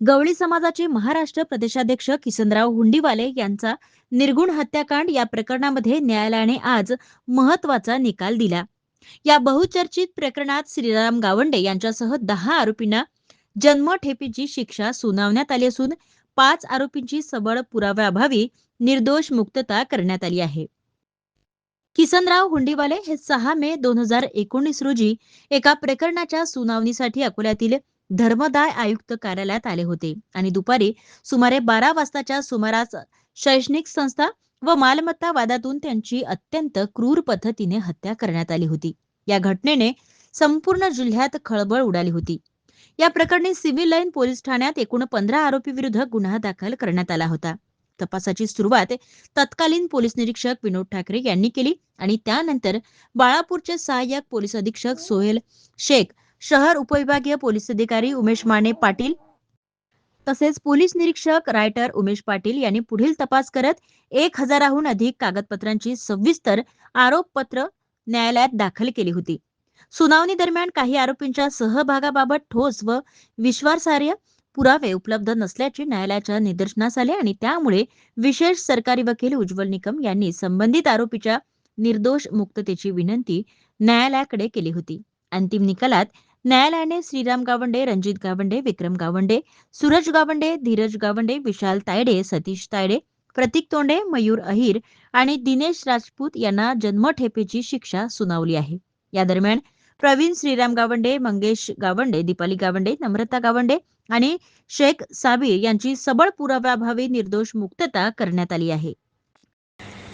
गवळी समाजाचे महाराष्ट्र प्रदेशाध्यक्ष किसनराव हुंडीवाले यांचा निर्गुण हत्याकांड या प्रकरणामध्ये न्यायालयाने आज महत्त्वाचा निकाल दिला. या बहुचर्चित प्रकरणात श्रीराम गावंडे यांच्यासह दहा आरोपींना जन्मठेपीची शिक्षा सुनावण्यात आली असून पाच आरोपींची सबळ पुराव्याअभावी निर्दोष मुक्तता करण्यात आली आहे. किसनराव हुंडीवाले हे सहा मे दोन हजार एकोणीस रोजी एका प्रकरणाच्या सुनावणीसाठी अकोल्यातील धर्मदाय आयुक्त कार्यालयात आले होते आणि दुपारी सुमारे बारा वाजताच्या सुमारास शैक्षणिक संस्था व मालमत्ता वादातून त्यांची अत्यंत क्रूर पद्धतीने हत्या करण्यात आली होती. या घटनेने संपूर्ण जिल्ह्यात खळबळ उडाली होती. या प्रकरणी सिव्हिल लाईन पोलीस ठाण्यात एकूण पंधरा आरोपी विरुद्ध गुन्हा दाखल करण्यात आला होता. तपासाची सुरुवात तत्कालीन पोलीस निरीक्षक विनोद ठाकरे यांनी केली आणि त्यानंतर बाळापूरचे सहाय्यक पोलीस अधीक्षक सोहेल शेख शहर उपविभागीय पोलीस अधिकारी उमेश माने पाटील तसेच पोलीस निरीक्षक रायटर उमेश पाटील यांनी पुढील तपास करत एक हजाराहून अधिक कागदपत्रांची सविस्तर आरोपपत्र न्यायालयात दाखल केली होती. सुनावणी दरम्यान काही आरोपींच्या सहभागाबाबत ठोस व विश्वासार्ह पुरावे उपलब्ध नसल्याचे न्यायालयाच्या निदर्शनास आले आणि त्यामुळे विशेष सरकारी वकील उज्ज्वल निकम यांनी संबंधित आरोपीच्या निर्दोष मुक्ततेची विनंती न्यायालयाकडे केली होती. अंतिम निकालात न्यायालयाने श्रीराम गावंडे रणजित गावंडे विक्रम गावंडे सूरज गावंडे धीरज गावंडे विशाल तायडे सतीश तायडे प्रतीक तोंडे मयूर अहिर आणि दिनेश राजपूत यांना जन्मठेपेची शिक्षा सुनावली आहे. या दरम्यान प्रवीण श्रीराम गावंडे मंगेश गावंडे दीपाली गावंडे नम्रता गावंडे आणि शेख साबीर यांची सबळ पुराव्याभावी निर्दोष मुक्तता करण्यात आली आहे.